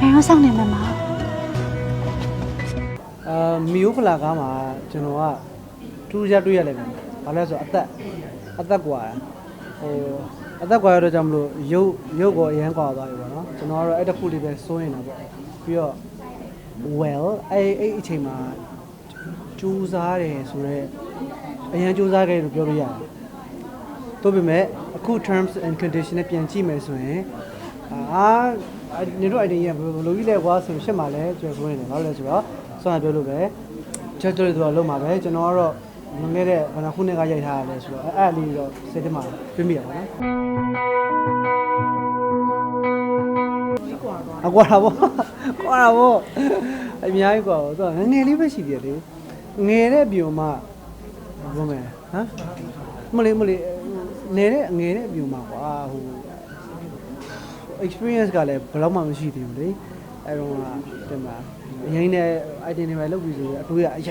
တော်စောင့်နေမှာမအာမီယိုဖလာကားမှာကျွန်တော်ကထူးခြားတွေ့ရလိုက်တယ်။ဘာလဲဆိုတော့အသက်အသက်ကွာတာဟိုအသက်ကွာရတော့ကြောင့်မလို့ရုပ်ရုပ်ကိုအရန်ကွာသွားပြီပေါ့နော်။ကျွန်တော်ကတော့အဲ့တစ်ခုလေးပဲစိုးရင်တာပေါ့။ပြီးတော့ well အဲ့အဲ့အချိန်မှာကြိုးစားတယ်ဆိုတော့အရန်ကြိုးစားခဲ့လို့ပြောလို့ရတယ်။တို့ပေမဲ့အခု terms and condition နဲ့ပြန်ကြည့်မယ်ဆိုရင် အာနေတော့အဲ့ဒီရဘယ်လိုကြီးလဲကွာဆိုရှစ်မှာလဲကျွန်တော်ဆိုရင်လည်းဘာလို့လဲဆိုတော့ဆောင်းပြောလို့ပဲချက်တွေ့တော့လုံးမှာပဲကျွန်တော်ကတော့မငဲတဲ့ဘယ်နှခုနှစ်ကရိုက်ထားရလဲဆိုတော့အဲ့အဲ့လေးတော့စိတ်ထဲမှာပြမိရပါတော့အကွာတာပေါ့ကွာတာပေါ့အများကြီးကွာပေါ့သူကငငယ်လေးပဲရှိသေးတယ်လေငယ်တဲ့ပြုံမှဘုံမယ်ဟမ်မလေးမလေးနေတဲ့အငယ်တဲ့အပြုံမှကွာဟို experience ကလည်းဘယ်တော့မှမရှိသေးဘူးလေအဲတော့ကတင်ပါအရင်နဲ့ item တွေပဲလုပ်ပြီးဆိုရင်အတွေးကအ